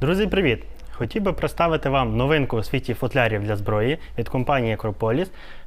Друзі, привіт! Хотів би представити вам новинку у світі футлярів для зброї від компанії Acropolis,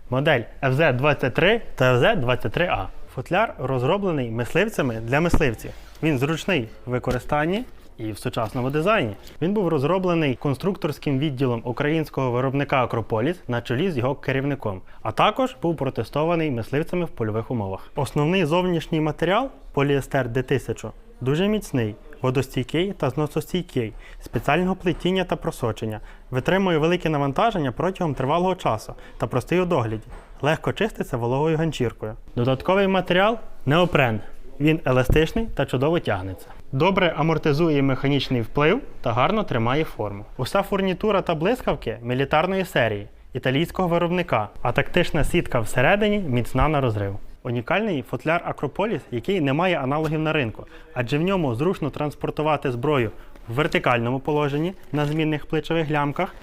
модель FZ23 та FZ23A. Футляр розроблений мисливцями для мисливців. Він зручний в використанні і в сучасному дизайні. Він був розроблений конструкторським відділом українського виробника Acropolis на чолі з його керівником, а також був протестований мисливцями в польових умовах. Основний зовнішній матеріал поліестер D1000 дуже міцний, водостійкий та зносостійкий, спеціального плетіння та просочення, витримує велике навантаження протягом тривалого часу та простий у догляді, легко чиститься вологою ганчіркою. Додатковий матеріал неопрен. Він еластичний та чудово тягнеться. Добре амортизує механічний вплив та гарно тримає форму. Уся фурнітура та блискавки мілітарної серії італійського виробника, а тактична сітка всередині міцна на розрив. Унікальний футляр Акрополіс, який не має аналогів на ринку, адже в ньому зручно транспортувати зброю в вертикальному положенні на змінних плечових лямках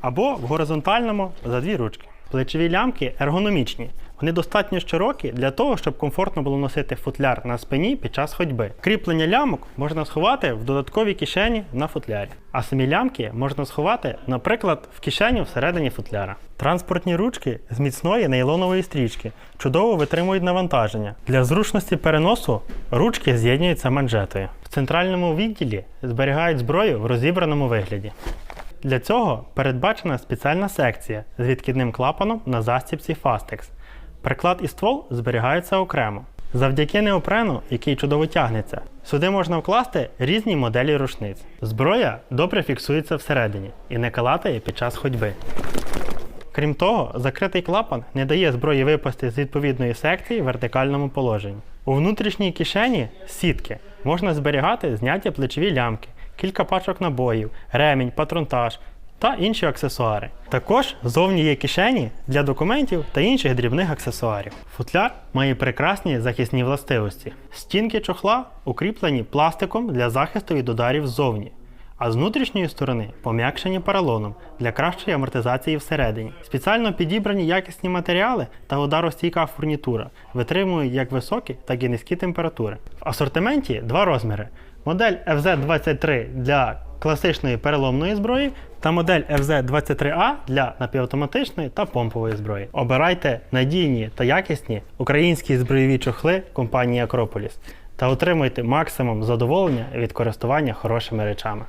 або в горизонтальному за дві ручки. Плечові лямки ергономічні. Вони достатньо широкі для того, щоб комфортно було носити футляр на спині під час ходьби. Кріплення лямок можна сховати в додатковій кишені на футлярі, а самі лямки можна сховати, наприклад, в кишеню всередині футляра. Транспортні ручки з міцної нейлонової стрічки чудово витримують навантаження. Для зручності переносу ручки з'єднуються манжетою. В центральному відділі зберігають зброю в розібраному вигляді. Для цього передбачена спеціальна секція з відкидним клапаном на застібці Fastex. Приклад і ствол зберігаються окремо. Завдяки неопрену, який чудово тягнеться, сюди можна вкласти різні моделі рушниць. Зброя добре фіксується всередині і не калатає під час ходьби. Крім того, закритий клапан не дає зброї випасти з відповідної секції в вертикальному положенні. У внутрішній кишені сітки можна зберігати зняті плечові лямки, кілька пачок набоїв, ремінь, патронтаж та інші аксесуари. Також зовні є кишені для документів та інших дрібних аксесуарів. Футляр має прекрасні захисні властивості. Стінки чохла укріплені пластиком для захисту від ударів ззовні а з внутрішньої сторони пом'якшені поролоном для кращої амортизації всередині. Спеціально підібрані якісні матеріали та ударостійка фурнітура витримують як високі, так і низькі температури. В асортименті два розміри: модель FZ23 для класичної переломної зброї та модель FZ23A для напівавтоматичної та помпової зброї. Обирайте надійні та якісні українські збройові чохли компанії Акрополіс та отримуйте максимум задоволення від користування хорошими речами.